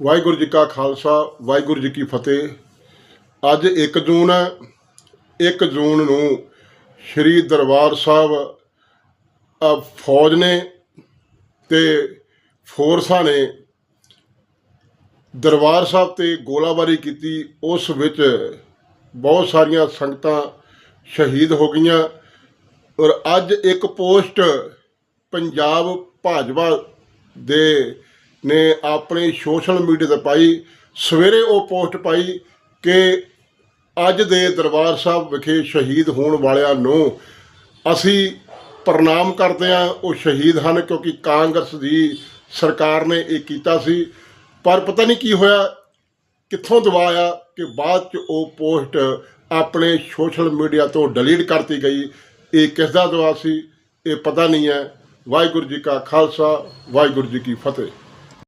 ਵਾਹਿਗੁਰੂ ਜੀ ਕਾ ਖਾਲਸਾ, ਵਾਹਿਗੁਰੂ ਜੀ ਕੀ ਫਤਿਹ। ਅੱਜ 1 ਜੂਨ ਹੈ। 1 ਜੂਨ ਨੂੰ ਸ੍ਰੀ ਦਰਬਾਰ ਸਾਹਿਬ ਫੌਜ ਨੇ ਤੇ ਫੋਰਸਾਂ ਨੇ ਦਰਬਾਰ ਸਾਹਿਬ ਤੇ ਗੋਲਾਬਾਰੀ ਕੀਤੀ। ਉਸ ਵਿੱਚ ਬਹੁਤ ਸਾਰੀਆਂ ਸੰਗਤਾਂ ਸ਼ਹੀਦ ਹੋ ਗਈਆਂ ਔਰ ਅੱਜ ਇੱਕ ਪੋਸਟ ਪੰਜਾਬ ਭਾਜਪਾ ਦੇ ਨੇ ਆਪਣੇ ਸੋਸ਼ਲ ਮੀਡੀਆ ਤੇ ਪਾਈ, ਸਵੇਰੇ ਉਹ ਪੋਸਟ ਪਾਈ ਕਿ ਅੱਜ ਦੇ ਦਰਬਾਰ ਸਾਹਿਬ ਵਿਖੇ ਸ਼ਹੀਦ ਹੋਣ ਵਾਲਿਆਂ ਨੂੰ ਅਸੀਂ ਪ੍ਰਣਾਮ ਕਰਦੇ ਹਾਂ, ਉਹ ਸ਼ਹੀਦ ਹਨ ਕਿਉਂਕਿ ਕਾਂਗਰਸ ਦੀ ਸਰਕਾਰ ਨੇ ਇਹ ਕੀਤਾ ਸੀ। ਪਰ ਪਤਾ ਨਹੀਂ ਕੀ ਹੋਇਆ, ਕਿੱਥੋਂ ਦਵਾਇਆ ਕਿ ਬਾਅਦ ਚ ਉਹ ਪੋਸਟ ਆਪਣੇ ਸੋਸ਼ਲ ਮੀਡੀਆ ਤੋਂ ਡਿਲੀਟ ਕਰਤੀ ਗਈ। ਇਹ ਕਿਸ ਦਾ ਦਵਾ ਸੀ, ਇਹ ਪਤਾ ਨਹੀਂ ਹੈ। ਵਾਹਿਗੁਰੂ ਜੀ ਕਾ ਖਾਲਸਾ, ਵਾਹਿਗੁਰੂ ਜੀ ਕੀ ਫਤਿਹ।